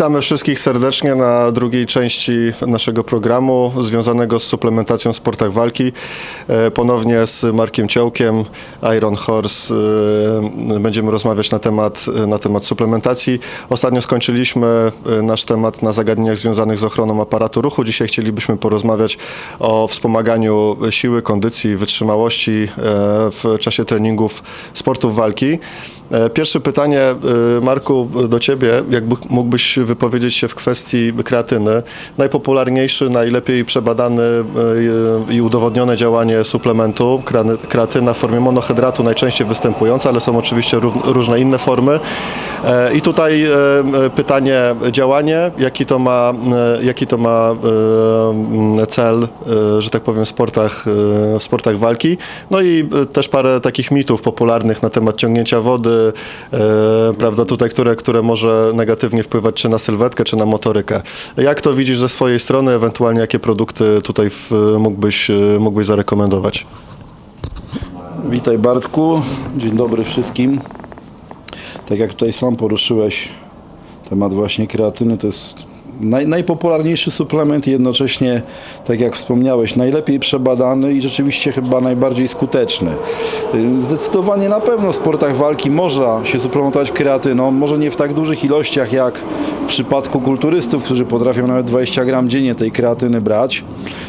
Witamy wszystkich serdecznie na drugiej części naszego programu związanego z suplementacją w sportach walki. E, Ponownie z Markiem Ciołkiem, Iron Horse e, będziemy rozmawiać na temat, na temat suplementacji. Ostatnio skończyliśmy e, nasz temat na zagadnieniach związanych z ochroną aparatu ruchu. Dzisiaj chcielibyśmy porozmawiać o wspomaganiu siły, kondycji, wytrzymałości w czasie treningów sportów walki. E, Pierwsze pytanie, e, Marku, do Ciebie. Jak b- mógłbyś wypowiedzieć się w kwestii kreatyny? Najpopularniejszy, najlepiej przebadany e, i udowodnione działanie suplementu, kreatyna w formie monohydratu najczęściej występująca, ale są oczywiście różne inne formy. I tutaj pytanie, działanie, jaki to ma, jaki to ma cel, że tak powiem, w sportach, w sportach walki. No i też parę takich mitów popularnych na temat ciągnięcia wody, prawda, tutaj, które, które może negatywnie wpływać czy na sylwetkę, czy na motorykę. Jak to widzisz ze swojej strony, ewentualnie jakie produkty tutaj w, mógłbyś, e, mógłbyś zarekomendować? Witaj Bartku, dzień dobry wszystkim. Tak jak tutaj sam poruszyłeś temat właśnie kreatyny, to jest naj, najpopularniejszy suplement jednocześnie, tak jak wspomniałeś, najlepiej przebadany i rzeczywiście chyba najbardziej skuteczny. Ym, Zdecydowanie na pewno w sportach walki można się suplementować kreatyną, może nie w tak dużych ilościach jak w przypadku kulturystów, którzy potrafią nawet 20 gram dziennie tej kreatyny brać,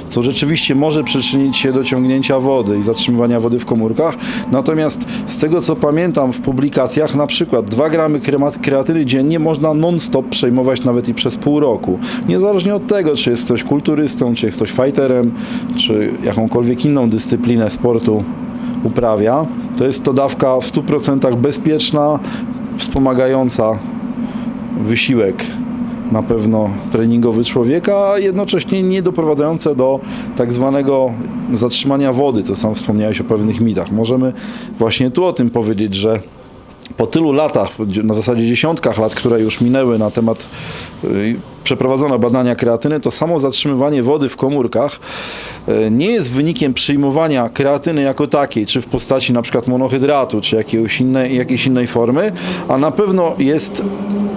co rzeczywiście może przyczynić się do ciągnięcia wody i zatrzymywania wody w komórkach. Natomiast z tego co pamiętam w publikacjach, na przykład 2 gramy kreatyny dziennie można non-stop przejmować nawet i przez pół roku. Niezależnie od tego, czy jest ktoś kulturystą, czy jest ktoś fighterem, czy jakąkolwiek inną dyscyplinę sportu uprawia, to jest to dawka w 100% bezpieczna, wspomagająca wysiłek na pewno treningowy człowieka, a jednocześnie nie doprowadzające do tak zwanego zatrzymania wody. To sam wspomniałeś o pewnych mitach. Możemy właśnie tu o tym powiedzieć, że po tylu latach, na zasadzie dziesiątkach lat, które już minęły na temat y, przeprowadzono badania kreatyny, to samo zatrzymywanie wody w komórkach y, nie jest wynikiem przyjmowania kreatyny jako takiej, czy w postaci na przykład monohydratu, czy jakiegoś innej, jakiejś innej formy, a na pewno jest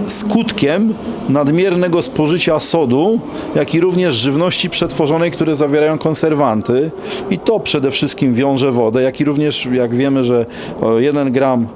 skutkiem nadmiernego spożycia sodu, jak i również żywności przetworzonej, które zawierają konserwanty. I to przede wszystkim wiąże wodę, jak i również jak wiemy, że 1 gram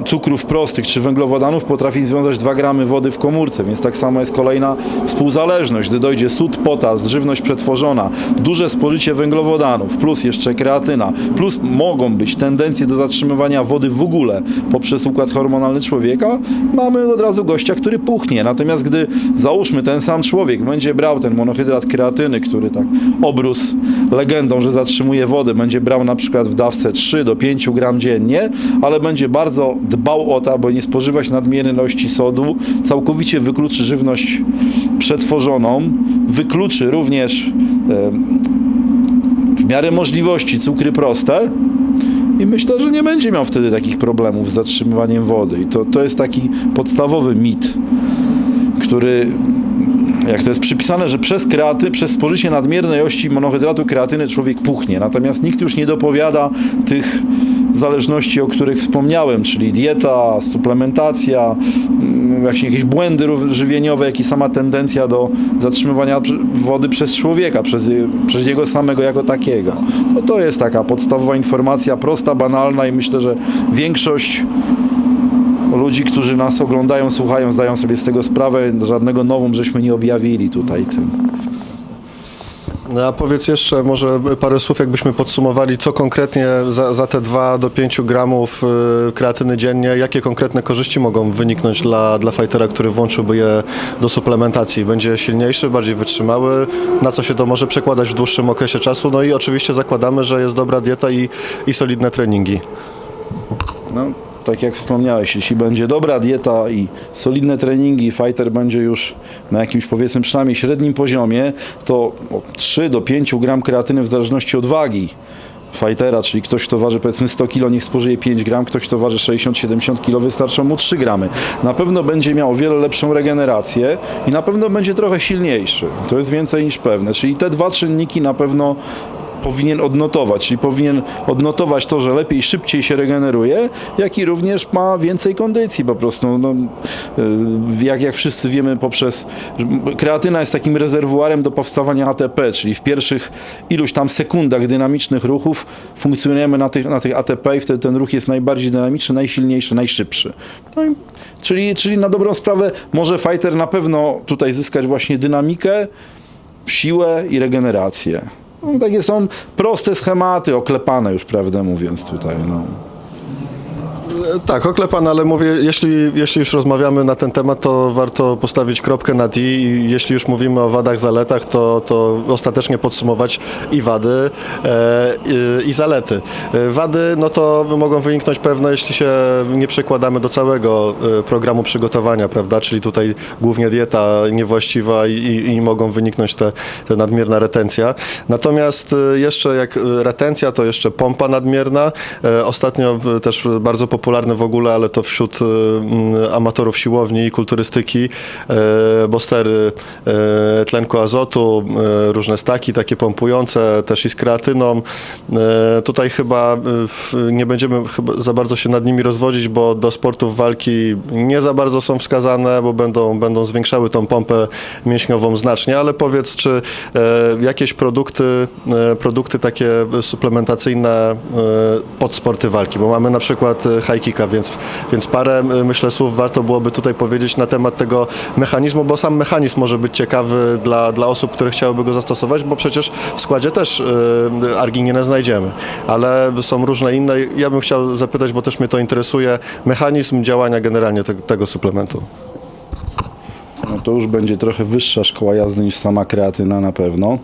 e, cukrów prostych czy węglowodanów potrafi związać 2 gramy wody w komórce, więc tak samo jest kolejna współzależność. Gdy dojdzie sód, potas, żywność przetworzona, duże spożycie węglowodanów, plus jeszcze kreatyna, plus mogą być tendencje do zatrzymywania wody w ogóle poprzez układ hormonalny człowieka, mamy od razu gościa, który puchnie. Natomiast gdy załóżmy ten sam człowiek będzie brał ten monohydrat kreatyny, który tak obrósł legendą, że zatrzymuje wodę, będzie brał na przykład w dawce 3 do 5 gram dziennie, ale będzie bardzo dbał o to, aby nie spożywać nadmiernej sodu, całkowicie wykluczy żywność przetworzoną, wykluczy również w miarę możliwości cukry proste i myślę, że nie będzie miał wtedy takich problemów z zatrzymywaniem wody. I to, to jest taki podstawowy mit, który jak to jest przypisane, że przez kreaty, przez spożycie nadmiernej ilości monohydratu kreatyny człowiek puchnie. Natomiast nikt już nie dopowiada tych zależności, o których wspomniałem, czyli dieta, suplementacja, mm, właśnie jakieś błędy żywieniowe, jak i sama tendencja do zatrzymywania wody przez człowieka, przez, przez jego samego jako takiego. No to jest taka podstawowa informacja, prosta, banalna i myślę, że większość ludzi, którzy nas oglądają, słuchają, zdają sobie z tego sprawę. Żadnego nowum żeśmy nie objawili tutaj tym. No a powiedz jeszcze może parę słów, jakbyśmy podsumowali, co konkretnie za, za te 2 do 5 gramów y, kreatyny dziennie, jakie konkretne korzyści mogą wyniknąć dla, dla fightera, który włączyłby je do suplementacji? Będzie silniejszy, bardziej wytrzymały? Na co się to może przekładać w dłuższym okresie czasu? No i oczywiście zakładamy, że jest dobra dieta i, i solidne treningi. No, tak jak wspomniałeś, jeśli będzie dobra dieta i solidne treningi, fighter będzie już na jakimś powiedzmy przynajmniej średnim poziomie, to od 3 do 5 gram kreatyny w zależności od wagi fightera, czyli ktoś, kto waży powiedzmy 100 kg, niech spożyje 5 gram, ktoś, kto waży 60-70 kg, wystarczą mu 3 gramy. Na pewno będzie miał o wiele lepszą regenerację i na pewno będzie trochę silniejszy. To jest więcej niż pewne. Czyli te dwa czynniki na pewno powinien odnotować, czyli powinien odnotować to, że lepiej, szybciej się regeneruje, jak i również ma więcej kondycji po prostu. No, y, jak, jak wszyscy wiemy poprzez, kreatyna jest takim rezerwuarem do powstawania ATP, czyli w pierwszych iluś tam sekundach dynamicznych ruchów funkcjonujemy na tych, na tych ATP i wtedy ten ruch jest najbardziej dynamiczny, najsilniejszy, najszybszy. No i, czyli, czyli na dobrą sprawę może fighter na pewno tutaj zyskać właśnie dynamikę, siłę i regenerację. No, takie są proste schematy, oklepane już, prawdę mówiąc tutaj. No. Tak, oklepan, ale mówię, jeśli, jeśli już rozmawiamy na ten temat, to warto postawić kropkę na D i jeśli już mówimy o wadach, zaletach, to, to ostatecznie podsumować i wady, e, i, i zalety. E, wady, no to mogą wyniknąć pewne, jeśli się nie przekładamy do całego e, programu przygotowania, prawda, czyli tutaj głównie dieta niewłaściwa i, i, i mogą wyniknąć te, te nadmierna retencja. Natomiast e, jeszcze jak e, retencja, to jeszcze pompa nadmierna. E, Ostatnio e, też bardzo popularne w ogóle, ale to wśród e, mm, amatorów siłowni i kulturystyki, e, bostery e, tlenku azotu, e, różne staki takie pompujące, też i z kreatyną. Tutaj chyba nie będziemy chyba za bardzo się nad nimi rozwodzić, bo do sportów walki nie za bardzo są wskazane, bo będą, będą zwiększały tą pompę mięśniową znacznie, ale powiedz, czy jakieś produkty, produkty takie suplementacyjne pod sporty walki, bo mamy na przykład high kicka, więc, więc parę e, myślę słów warto byłoby tutaj powiedzieć na temat tego mechanizmu, bo sam mechanizm może być ciekawy dla, dla osób, które chciałyby go zastosować, bo przecież w składzie też e, argininę znajdziemy, ale są różne inne. Ja bym chciał zapytać, bo też mnie to interesuje, mechanizm działania generalnie te, tego suplementu. no to już będzie trochę wyższa szkoła jazdy niż sama kreatyna na pewno.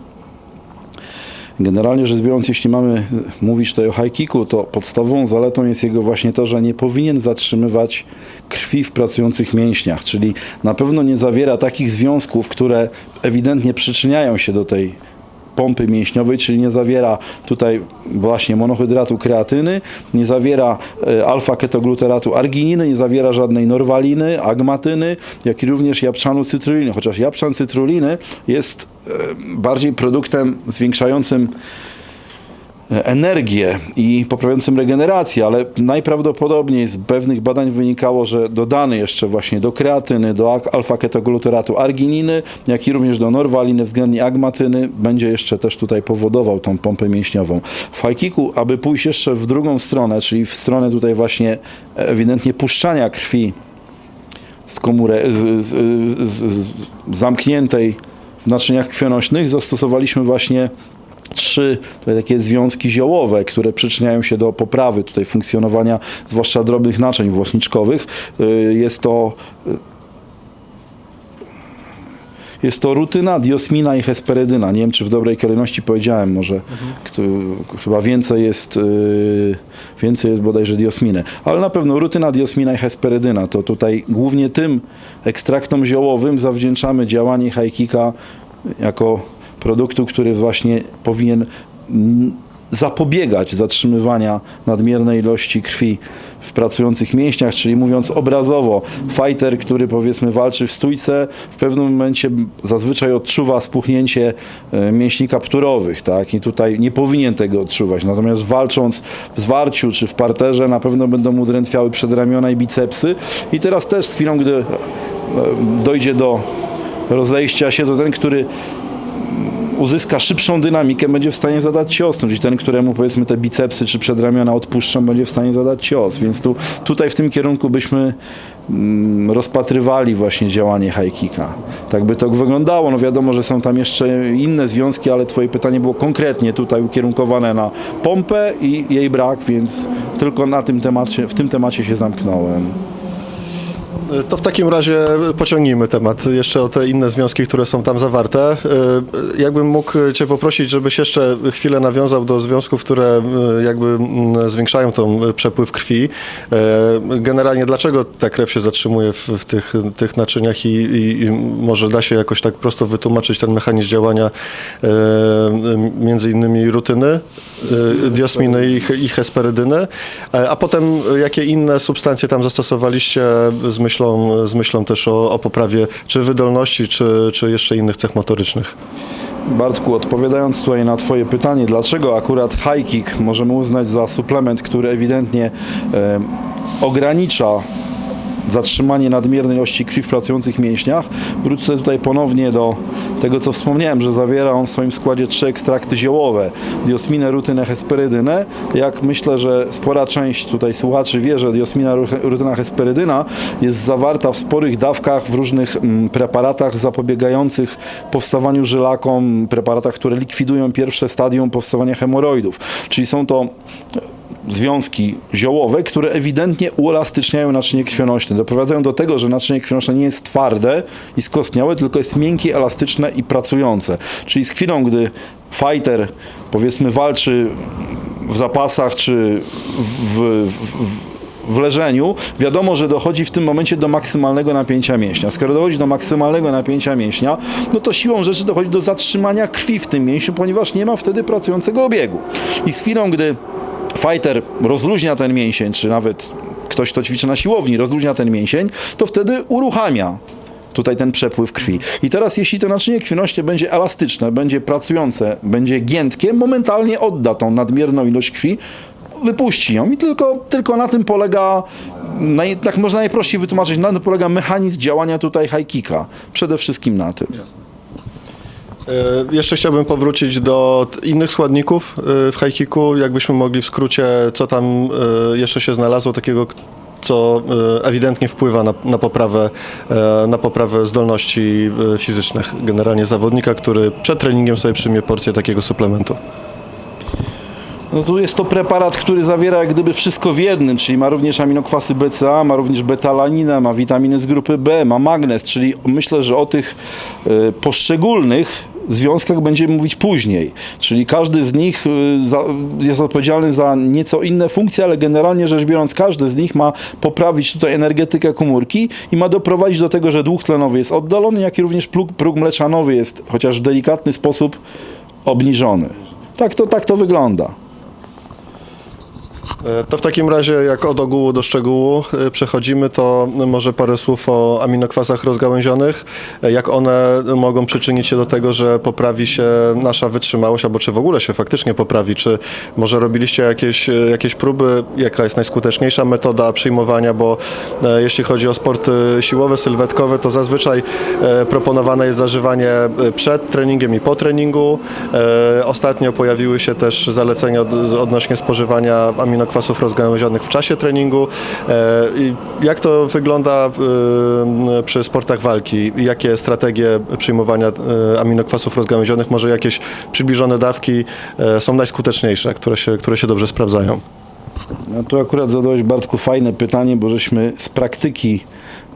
Generalnie rzecz biorąc, jeśli mamy mówić tutaj o high kicku, to podstawową zaletą jest jego właśnie to, że nie powinien zatrzymywać krwi w pracujących mięśniach, czyli na pewno nie zawiera takich związków, które ewidentnie przyczyniają się do tej pompy mięśniowej, czyli nie zawiera tutaj właśnie monohydratu kreatyny, nie zawiera e, alfa-ketoglutaratu argininy, nie zawiera żadnej norwaliny, agmatyny, jak i również japczanu cytruliny, chociaż japczan cytruliny jest e, bardziej produktem zwiększającym energię i poprawiającym regenerację, ale najprawdopodobniej z pewnych badań wynikało, że dodany jeszcze właśnie do kreatyny, do ak- alfa-ketoglutaratu argininy, jak i również do norwaliny, względnie agmatyny, będzie jeszcze też tutaj powodował tą pompę mięśniową. W high kicku, aby pójść jeszcze w drugą stronę, czyli w stronę tutaj właśnie ewidentnie puszczania krwi z z zamkniętej w naczyniach krwionośnych zastosowaliśmy właśnie trzy tutaj takie związki ziołowe, które przyczyniają się do poprawy tutaj funkcjonowania zwłaszcza drobnych naczyń włosniczkowych. Y, Jest to jest to rutyna, diosmina i hesperydyna. Nie wiem, czy w dobrej kolejności powiedziałem, może kto, chyba więcej jest, yy, więcej jest bodajże diosminy. Ale na pewno rutyna, diosmina i hesperydyna. To tutaj głównie tym ekstraktom ziołowym zawdzięczamy działanie hajkika jako produktu, który właśnie powinien mm, zapobiegać zatrzymywania nadmiernej ilości krwi w pracujących mięśniach, czyli mówiąc obrazowo, fighter, który powiedzmy walczy w stójce, w pewnym momencie zazwyczaj odczuwa spuchnięcie e, mięśni kapturowych, tak? I tutaj nie powinien tego odczuwać. Natomiast walcząc w zwarciu czy w parterze, na pewno będą mu drętwiały przedramiona i bicepsy. I teraz też z chwilą, gdy e, dojdzie do rozejścia się, to ten, który uzyska szybszą dynamikę, będzie w stanie zadać cios. Czyli ten, któremu powiedzmy te bicepsy czy przedramiona odpuszczą, będzie w stanie zadać cios. Więc tu, tutaj w tym kierunku byśmy mm, rozpatrywali właśnie działanie high kicka. Tak by to wyglądało. No wiadomo, że są tam jeszcze inne związki, ale twoje pytanie było konkretnie tutaj ukierunkowane na pompę i jej brak, więc tylko na tym temacie, w tym temacie się zamknąłem. To w takim razie pociągnijmy temat jeszcze o te inne związki, które są tam zawarte. E, Jakbym mógł Cię poprosić, żebyś jeszcze chwilę nawiązał do związków, które e, jakby zwiększają tą przepływ krwi. E, Generalnie dlaczego ta krew się zatrzymuje w, w tych, tych naczyniach i, i, i może da się jakoś tak prosto wytłumaczyć ten mechanizm działania między innymi rutyny, diosminy i, i hesperydyny, a potem jakie inne substancje tam zastosowaliście z myślą, z myślą też o, o poprawie czy wydolności, czy, czy jeszcze innych cech motorycznych? Bartku, odpowiadając tutaj na Twoje pytanie, dlaczego akurat high kick możemy uznać za suplement, który ewidentnie e, ogranicza zatrzymanie nadmiernej ilości krwi w pracujących mięśniach. Wrócę tutaj ponownie do tego, co wspomniałem, że zawiera on w swoim składzie trzy ekstrakty ziołowe. Diosminę, rutynę, hesperydynę. Jak myślę, że spora część tutaj słuchaczy wie, że diosmina, ru- rutyna, hesperydyna jest zawarta w sporych dawkach w różnych mm, preparatach zapobiegających powstawaniu żylakom, preparatach, które likwidują pierwsze stadium powstawania hemoroidów. Czyli są to związki ziołowe, które ewidentnie uelastyczniają naczynie krwionośne. Doprowadzają do tego, że naczynie krwionośne nie jest twarde i skostniałe, tylko jest miękkie, elastyczne i pracujące. Czyli z chwilą, gdy fighter powiedzmy walczy w zapasach czy w, w, w w leżeniu, wiadomo, że dochodzi w tym momencie do maksymalnego napięcia mięśnia. Skoro dochodzi do maksymalnego napięcia mięśnia, no to siłą rzeczy dochodzi do zatrzymania krwi w tym mięśniu, ponieważ nie ma wtedy pracującego obiegu. I z chwilą, gdy fighter rozluźnia ten mięsień, czy nawet ktoś, kto ćwiczy na siłowni, rozluźnia ten mięsień, to wtedy uruchamia tutaj ten przepływ krwi. I teraz jeśli to naczynie krwionośne będzie elastyczne, będzie pracujące, będzie giętkie, momentalnie odda tą nadmierną ilość krwi, wypuści ją i tylko, tylko na tym polega, naj, tak można najprościej wytłumaczyć, na tym polega mechanizm działania tutaj high kicka. Przede wszystkim na tym. E, Jeszcze chciałbym powrócić do innych składników e, w high kicku. Jakbyśmy mogli w skrócie, co tam e, jeszcze się znalazło takiego, co e, ewidentnie wpływa na, na, poprawę, e, na poprawę zdolności e, fizycznych generalnie zawodnika, który przed treningiem sobie przyjmie porcję takiego suplementu. No tu jest to preparat, który zawiera jak gdyby wszystko w jednym, czyli ma również aminokwasy BCA, ma również betalaninę, ma witaminy z grupy B, ma magnez, czyli myślę, że o tych poszczególnych związkach będziemy mówić później. Czyli każdy z nich y, jest odpowiedzialny za nieco inne funkcje, ale generalnie rzecz biorąc każdy z nich ma poprawić tutaj energetykę komórki i ma doprowadzić do tego, że dług tlenowy jest oddalony, jak i również próg, próg mleczanowy jest chociaż w delikatny sposób obniżony. Tak to, tak to wygląda. E, To w takim razie, jak od ogółu do szczegółu e, przechodzimy, to może parę słów o aminokwasach rozgałęzionych. E, Jak one mogą przyczynić się do tego, że poprawi się nasza wytrzymałość, albo czy w ogóle się faktycznie poprawi? Czy może robiliście jakieś, jakieś próby? Jaka jest najskuteczniejsza metoda przyjmowania? Bo jeśli chodzi o sporty siłowe, sylwetkowe, to zazwyczaj proponowane jest zażywanie przed treningiem i po treningu. Ostatnio pojawiły się też zalecenia od, odnośnie spożywania aminokwasów rozgałęzionych w czasie treningu. E, Jak to wygląda e, przy sportach walki? Jakie strategie przyjmowania e, aminokwasów rozgałęzionych, może jakieś przybliżone dawki są najskuteczniejsze, które się, które się dobrze sprawdzają? No tu akurat zadałeś Bartku fajne pytanie, bo żeśmy z praktyki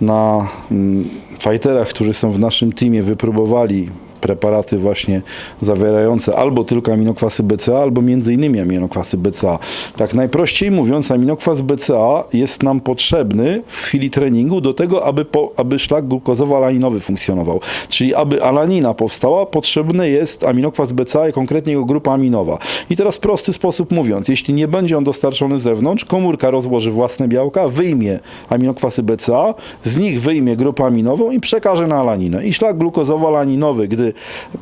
na mm, fighterach, którzy są w naszym teamie, wypróbowali preparaty właśnie zawierające albo tylko aminokwasy BCA, albo między innymi aminokwasy BCA. Tak najprościej mówiąc, aminokwas BCA jest nam potrzebny w chwili treningu do tego, aby, po, aby szlak glukozowo-alaninowy funkcjonował. Czyli aby alanina powstała, potrzebny jest aminokwas BCA i konkretnie jego grupa aminowa. I teraz prosty sposób mówiąc, jeśli nie będzie on dostarczony z zewnątrz, komórka rozłoży własne białka, wyjmie aminokwasy BCA, z nich wyjmie grupę aminową i przekaże na alaninę. I szlak glukozowo-alaninowy, gdy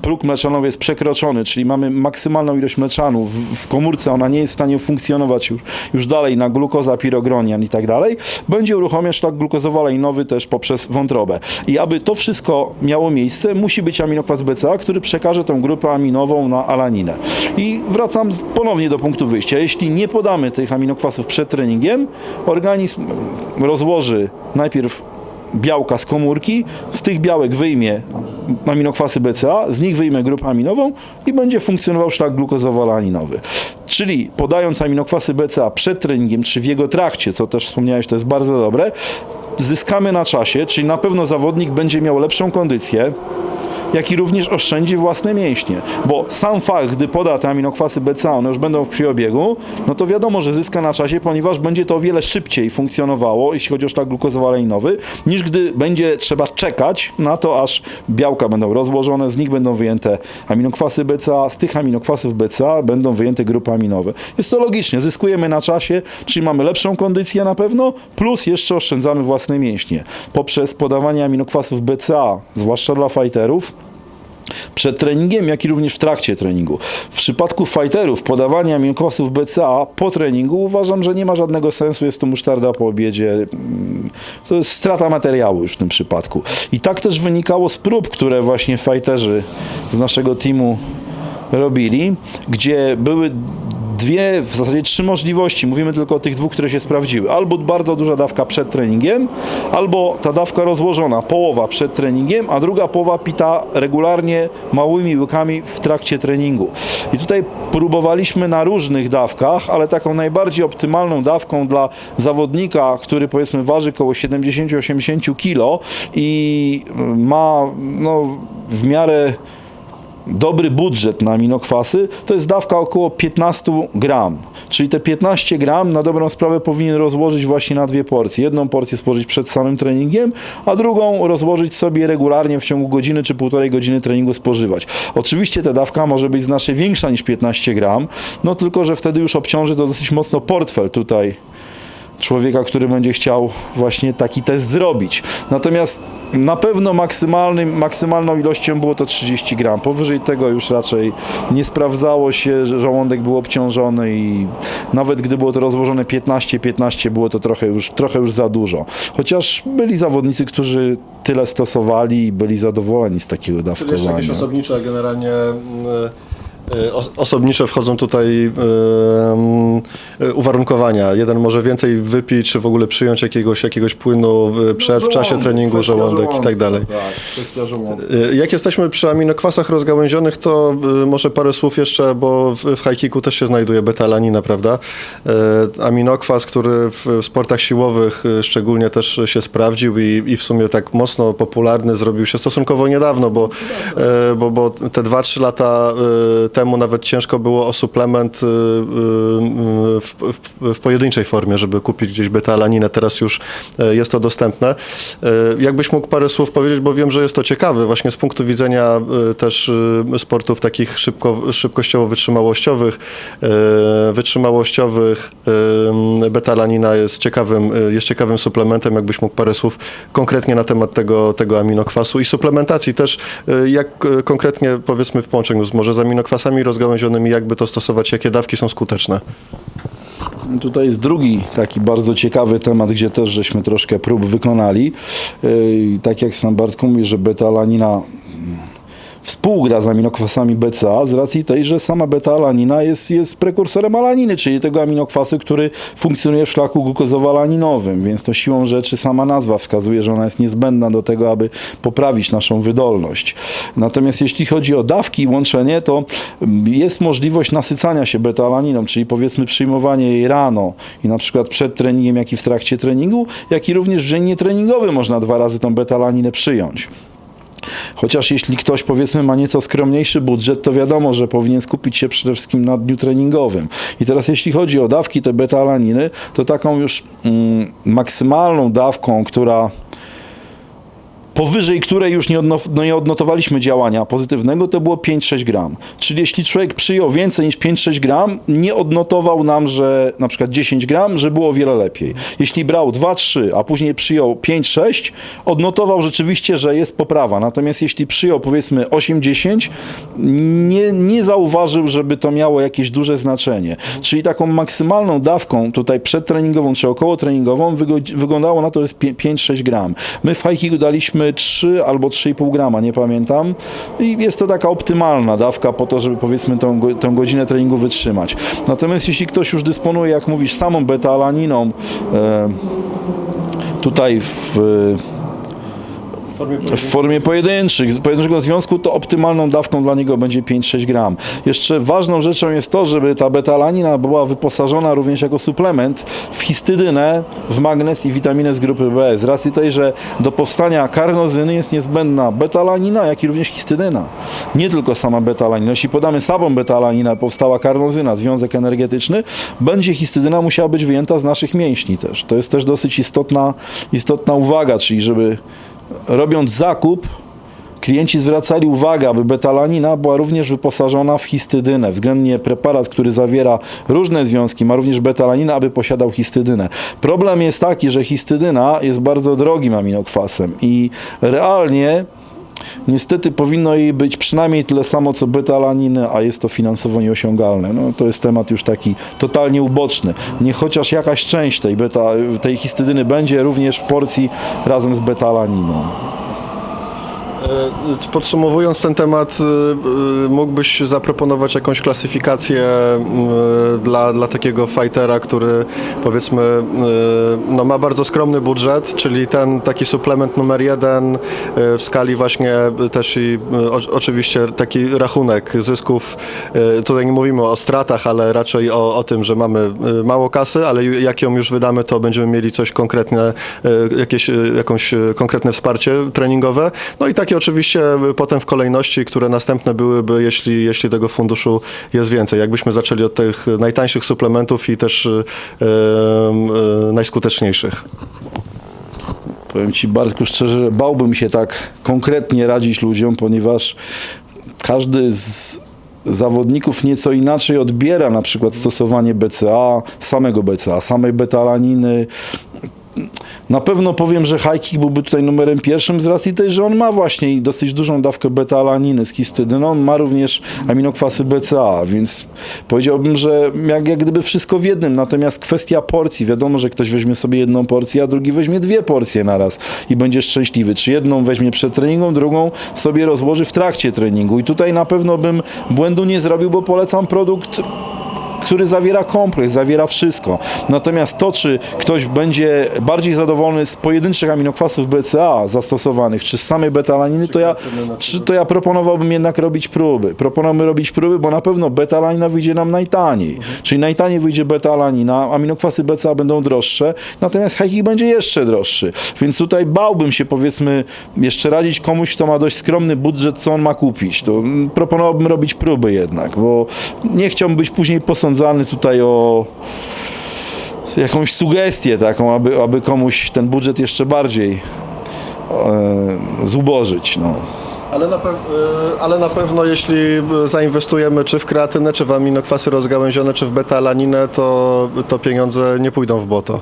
próg mleczanowy jest przekroczony, czyli mamy maksymalną ilość mleczanu w, w komórce, ona nie jest w stanie funkcjonować już, już dalej na glukoza, pirogronian i tak dalej, będzie uruchamiać szlak glukozowo-alaninowy też poprzez wątrobę. I aby to wszystko miało miejsce, musi być aminokwas BCA, który przekaże tę grupę aminową na alaninę. I wracam ponownie do punktu wyjścia. Jeśli nie podamy tych aminokwasów przed treningiem, organizm rozłoży najpierw białka z komórki, z tych białek wyjmie aminokwasy BCA, z nich wyjmie grupę aminową i będzie funkcjonował szlak glukozowo-alaninowy. Czyli podając aminokwasy BCA przed treningiem, czy w jego trakcie, co też wspomniałeś, to jest bardzo dobre, zyskamy na czasie, czyli na pewno zawodnik będzie miał lepszą kondycję, jak i również oszczędzi własne mięśnie. Bo sam fakt, gdy poda te aminokwasy BCA, one już będą w krwiobiegu, no to wiadomo, że zyska na czasie, ponieważ będzie to o wiele szybciej funkcjonowało, jeśli chodzi o szlak glukozowo-alaninowy, niż gdy będzie trzeba czekać na to, aż białka będą rozłożone, z nich będą wyjęte aminokwasy BCA, z tych aminokwasów BCA będą wyjęte grupy aminowe. Jest to logicznie, zyskujemy na czasie, czyli mamy lepszą kondycję na pewno, plus jeszcze oszczędzamy własne mięśnie. Poprzez podawanie aminokwasów BCA, zwłaszcza dla fighterów, przed treningiem, jak i również w trakcie treningu. W przypadku fighterów podawanie aminokwasów BCA po treningu uważam, że nie ma żadnego sensu, jest to musztarda po obiedzie. To jest strata materiału już w tym przypadku. I tak też wynikało z prób, które właśnie fighterzy z naszego teamu robili, gdzie były dwie, w zasadzie trzy możliwości. Mówimy tylko o tych dwóch, które się sprawdziły. Albo bardzo duża dawka przed treningiem, albo ta dawka rozłożona, połowa przed treningiem, a druga połowa pita regularnie małymi łykami w trakcie treningu. I tutaj próbowaliśmy na różnych dawkach, ale taką najbardziej optymalną dawką dla zawodnika, który powiedzmy waży około 70-80 kg i ma no, w miarę dobry budżet na aminokwasy, to jest dawka około 15 gram. Czyli te 15 gram na dobrą sprawę powinien rozłożyć właśnie na dwie porcje. Jedną porcję spożyć przed samym treningiem, a drugą rozłożyć sobie regularnie w ciągu godziny czy półtorej godziny treningu spożywać. Oczywiście ta dawka może być znacznie większa niż 15 gram, no tylko, że wtedy już obciąży to dosyć mocno portfel tutaj człowieka, który będzie chciał właśnie taki test zrobić. Natomiast na pewno maksymalnym, maksymalną ilością było to 30 gram. Powyżej tego już raczej nie sprawdzało się, że żołądek był obciążony i nawet gdy było to rozłożone 15-15 było to trochę już, trochę już za dużo. Chociaż byli zawodnicy, którzy tyle stosowali i byli zadowoleni z takiego Czyli jeszcze dawkowania. jakieś osobnicze generalnie mm, y, os- osobnicze wchodzą tutaj y, y, uwarunkowania. Jeden może więcej wypić, czy w ogóle przyjąć jakiegoś, jakiegoś płynu y, przed, w czasie treningu, żołądek i tak dalej. Tak, kwestia żołądka. Jak jesteśmy przy aminokwasach rozgałęzionych, to y, może parę słów jeszcze, bo w, w high kicku też się znajduje beta-alanina, prawda? Y, Aminokwas, który w w sportach siłowych y, szczególnie też się sprawdził i, i w sumie tak mocno popularny zrobił się stosunkowo niedawno, bo, y, bo, bo te 2-3 lata y, temu nawet ciężko było o suplement y, y, w, w, w pojedynczej formie, żeby kupić gdzieś beta-alaninę. Teraz już y, jest to dostępne. Y, Jakbyś mógł parę słów powiedzieć, bo wiem, że jest to ciekawe właśnie z punktu widzenia y, też y, sportów takich szybko, szybkościowo-wytrzymałościowych. y, Wytrzymałościowych y, beta-alanina jest ciekawym, y, jest ciekawym suplementem. Jakbyś mógł parę słów konkretnie na temat tego, tego aminokwasu i suplementacji też, y, jak y, konkretnie powiedzmy w połączeniu z, może z aminokwasami rozgałęzionymi, jakby to stosować, jakie dawki są skuteczne. Tutaj jest drugi taki bardzo ciekawy temat, gdzie też żeśmy troszkę prób wykonali. Yy, Tak jak sam Bartku mówi, że beta-alanina współgra z aminokwasami BCA z racji tej, że sama beta-alanina jest, jest prekursorem alaniny, czyli tego aminokwasu, który funkcjonuje w szlaku glukozowo-alaninowym, więc to siłą rzeczy sama nazwa wskazuje, że ona jest niezbędna do tego, aby poprawić naszą wydolność. Natomiast jeśli chodzi o dawki i łączenie, to jest możliwość nasycania się beta-alaniną, czyli powiedzmy przyjmowanie jej rano i na przykład przed treningiem, jak i w trakcie treningu, jak i również w dzień nietreningowy można dwa razy tą beta-alaninę przyjąć. Chociaż jeśli ktoś powiedzmy ma nieco skromniejszy budżet, to wiadomo, że powinien skupić się przede wszystkim na dniu treningowym. I teraz jeśli chodzi o dawki te beta-alaniny, to taką już mm, maksymalną dawką, która powyżej której już nie, odno, no nie odnotowaliśmy działania pozytywnego, to było 5-6 gram. Czyli jeśli człowiek przyjął więcej niż 5-6 gram, nie odnotował nam, że na przykład 10 gram, że było o wiele lepiej. Jeśli brał 2-3, a później przyjął 5-6, odnotował rzeczywiście, że jest poprawa. Natomiast jeśli przyjął powiedzmy 8-10, nie, nie zauważył, żeby to miało jakieś duże znaczenie. Czyli taką maksymalną dawką tutaj przedtreningową czy okołotreningową wyglądało na to, że jest pie- 5-6 gram. My w high kicku daliśmy 3 albo 3,5 grama, nie pamiętam. I jest to taka optymalna dawka po to, żeby powiedzmy tą, tą godzinę treningu wytrzymać. Natomiast jeśli ktoś już dysponuje, jak mówisz, samą beta-alaniną, e, tutaj w w formie pojedynczych, pojedynczego związku, to optymalną dawką dla niego będzie 5-6 gram. Jeszcze ważną rzeczą jest to, żeby ta beta-alanina była wyposażona również jako suplement w histydynę, w magnez i witaminę z grupy B. Z racji tej, że do powstania karnozyny jest niezbędna beta-alanina, jak i również histydyna. Nie tylko sama beta-alanina. Jeśli podamy samą beta-alaninę, powstała karnozyna, związek energetyczny, będzie histydyna musiała być wyjęta z naszych mięśni też. To jest też dosyć istotna, istotna uwaga, czyli żeby robiąc zakup, klienci zwracali uwagę, aby betalanina była również wyposażona w histydynę. Względnie preparat, który zawiera różne związki, ma również betalanina, aby posiadał histydynę. Problem jest taki, że histydyna jest bardzo drogim aminokwasem i realnie Niestety powinno jej być przynajmniej tyle samo co beta-alaniny, a jest to finansowo nieosiągalne. No, to jest temat już taki totalnie uboczny. Niech chociaż jakaś część tej, beta, tej histydyny będzie również w porcji razem z beta-alaniną. E, Podsumowując ten temat, e, e, mógłbyś zaproponować jakąś klasyfikację dla, dla takiego fightera, który powiedzmy no, ma bardzo skromny budżet, czyli ten taki suplement numer jeden w skali właśnie też i o, oczywiście taki rachunek zysków. Tutaj nie mówimy o stratach, ale raczej o, o tym, że mamy mało kasy, ale jak ją już wydamy, to będziemy mieli coś konkretne, jakieś, jakąś konkretne wsparcie treningowe. No i takie oczywiście potem w kolejności, które następne byłyby, jeśli, jeśli tego funduszu jest więcej. Jakbyśmy zaczęli od tych najtańszych suplementów i też e, e, najskuteczniejszych. Powiem Ci Bartku szczerze, że bałbym się tak konkretnie radzić ludziom, ponieważ każdy z zawodników nieco inaczej odbiera na przykład stosowanie BCA, samego BCA, samej betalaniny. Na pewno powiem, że high kick byłby tutaj numerem pierwszym z racji tej, że on ma właśnie dosyć dużą dawkę beta-alaniny z histydyną, on ma również aminokwasy BCA, więc powiedziałbym, że jak, jak gdyby wszystko w jednym, natomiast kwestia porcji, wiadomo, że ktoś weźmie sobie jedną porcję, a drugi weźmie dwie porcje naraz i będzie szczęśliwy, czy jedną weźmie przed treningą, drugą sobie rozłoży w trakcie treningu. I tutaj na pewno bym błędu nie zrobił, bo polecam produkt który zawiera kompleks, zawiera wszystko. Natomiast to, czy ktoś będzie bardziej zadowolony z pojedynczych aminokwasów BCA zastosowanych, czy z samej betalaniny, to ja, czy, to ja proponowałbym jednak robić próby. Proponowałbym robić próby, bo na pewno betalanina wyjdzie nam najtaniej. Czyli najtaniej wyjdzie betalanina, aminokwasy BCA będą droższe, natomiast hajki będzie jeszcze droższy. Więc tutaj bałbym się, powiedzmy, jeszcze radzić komuś, kto ma dość skromny budżet, co on ma kupić. To mm, proponowałbym robić próby jednak, bo nie chciałbym być później posądzany tutaj o jakąś sugestię taką, aby, aby komuś ten budżet jeszcze bardziej e, zubożyć. No. Ale na, y, ale na pewno jeśli y, zainwestujemy czy w kreatynę, czy w aminokwasy rozgałęzione, czy w beta-alaninę, to, to pieniądze nie pójdą w błoto.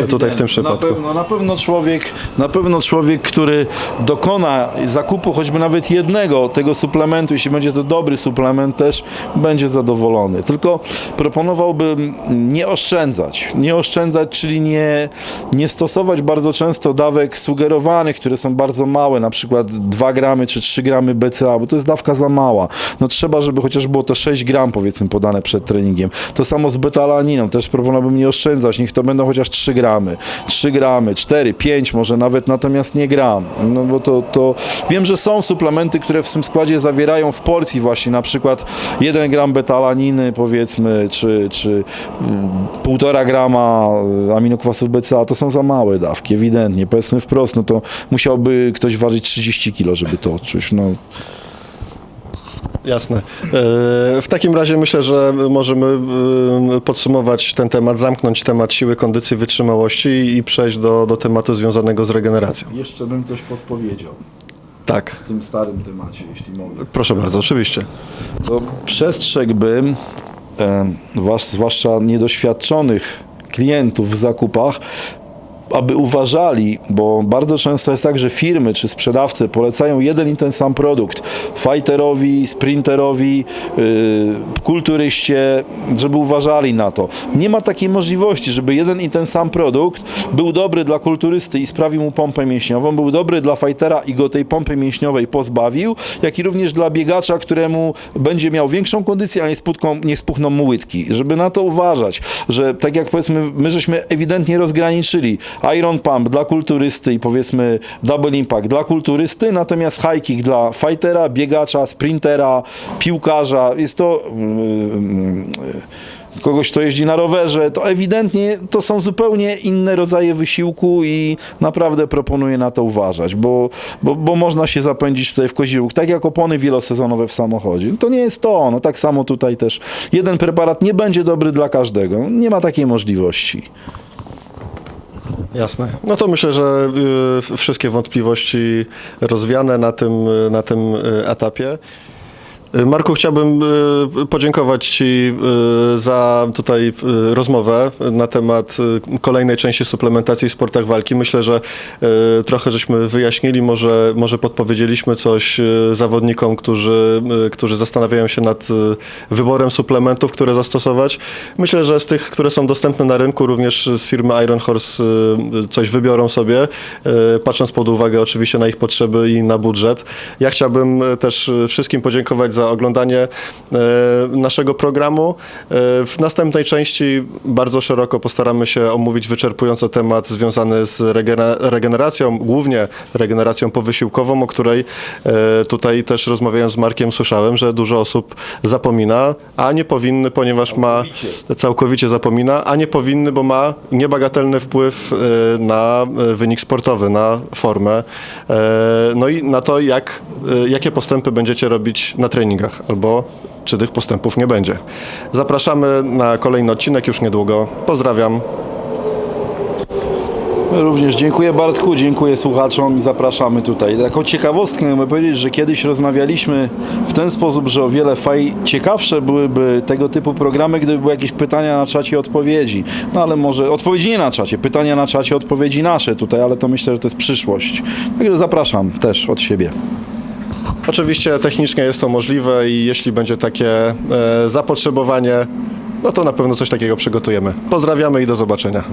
Nie, Tutaj w tym przypadku. Na pewno, na pewno człowiek, na pewno człowiek, który dokona zakupu choćby nawet jednego tego suplementu, jeśli będzie to dobry suplement, też będzie zadowolony. Tylko proponowałbym nie oszczędzać. Nie oszczędzać, czyli nie, nie stosować bardzo często dawek sugerowanych, które są bardzo małe, na przykład 2 gramy czy 3 gramy BCA, bo to jest dawka za mała. No trzeba, żeby chociaż było to 6 gram powiedzmy podane przed treningiem. To samo z betalaniną, też proponowałbym nie oszczędzać, niech to będą chociaż 3 gramy. 3 gramy, 4, 5 może nawet, natomiast nie gram. No bo to, to wiem, że są suplementy, które w swym składzie zawierają w porcji właśnie na przykład 1 gram betalaniny powiedzmy, czy, czy mm, 1,5 grama y, aminokwasów BCA, to są za małe dawki, ewidentnie. Powiedzmy wprost, no to musiałby ktoś ważyć 30 kg, żeby to. No, Jasne. E, W takim razie myślę, że możemy e, podsumować ten temat, zamknąć temat siły, kondycji, wytrzymałości i przejść do, do tematu związanego z regeneracją. jeszcze bym coś podpowiedział Tak, w tym starym temacie, jeśli mogę. proszę bardzo, oczywiście. to przestrzegłbym, zwłaszcza niedoświadczonych klientów w zakupach, aby uważali, bo bardzo często jest tak, że firmy czy sprzedawcy polecają jeden i ten sam produkt fighterowi, sprinterowi, yy, kulturyście, żeby uważali na to. Nie ma takiej możliwości, żeby jeden i ten sam produkt był dobry dla kulturysty i sprawił mu pompę mięśniową, był dobry dla fightera i go tej pompy mięśniowej pozbawił, jak i również dla biegacza, któremu będzie miał większą kondycję, a nie, sputką, nie spuchną mu łydki. Żeby na to uważać, że tak jak powiedzmy, my żeśmy ewidentnie rozgraniczyli Iron Pump dla kulturysty i powiedzmy Double Impact dla kulturysty, natomiast high kick dla fightera, biegacza, sprintera, piłkarza. Jest to... Yy, kogoś, kto jeździ na rowerze, to ewidentnie to są zupełnie inne rodzaje wysiłku i naprawdę proponuję na to uważać, bo, bo, bo można się zapędzić tutaj w koziróg, tak jak opony wielosezonowe w samochodzie. To nie jest to, no tak samo tutaj też jeden preparat nie będzie dobry dla każdego, nie ma takiej możliwości. Jasne. No to myślę, że y, wszystkie wątpliwości rozwiane na tym, y, na tym y, etapie. Marku, chciałbym y, podziękować Ci y, za tutaj y, rozmowę na temat kolejnej części suplementacji w sportach walki. Myślę, że trochę żeśmy wyjaśnili, może, może podpowiedzieliśmy coś zawodnikom, którzy, którzy zastanawiają się nad wyborem suplementów, które zastosować. Myślę, że z tych, które są dostępne na rynku, również z firmy Iron Horse coś wybiorą sobie, patrząc pod uwagę oczywiście na ich potrzeby i na budżet. Ja chciałbym też wszystkim podziękować za oglądanie e, naszego programu. E, W następnej części bardzo szeroko postaramy się omówić wyczerpująco temat związany z regeneracją, głównie regeneracją powysiłkową, o której e, tutaj też rozmawiając z Markiem słyszałem, że dużo osób zapomina, a nie powinny, ponieważ ma całkowicie. zapomina, a nie powinny, bo ma niebagatelny wpływ na wynik sportowy, na formę, no i na to, jak, jakie postępy będziecie robić na treningach, albo czy tych postępów nie będzie. Zapraszamy na kolejny odcinek już niedługo. Pozdrawiam. Również dziękuję Bartku, dziękuję słuchaczom i zapraszamy tutaj. Taką ciekawostkę mogę powiedzieć, że kiedyś rozmawialiśmy w ten sposób, że o wiele faj ciekawsze byłyby tego typu programy, gdyby były jakieś pytania na czacie odpowiedzi. No ale może odpowiedzi nie na czacie, pytania na czacie, odpowiedzi nasze tutaj, ale to myślę, że to jest przyszłość. Także zapraszam też od siebie. Oczywiście technicznie jest to możliwe i jeśli będzie takie e, zapotrzebowanie, no to na pewno coś takiego przygotujemy. Pozdrawiamy i do zobaczenia.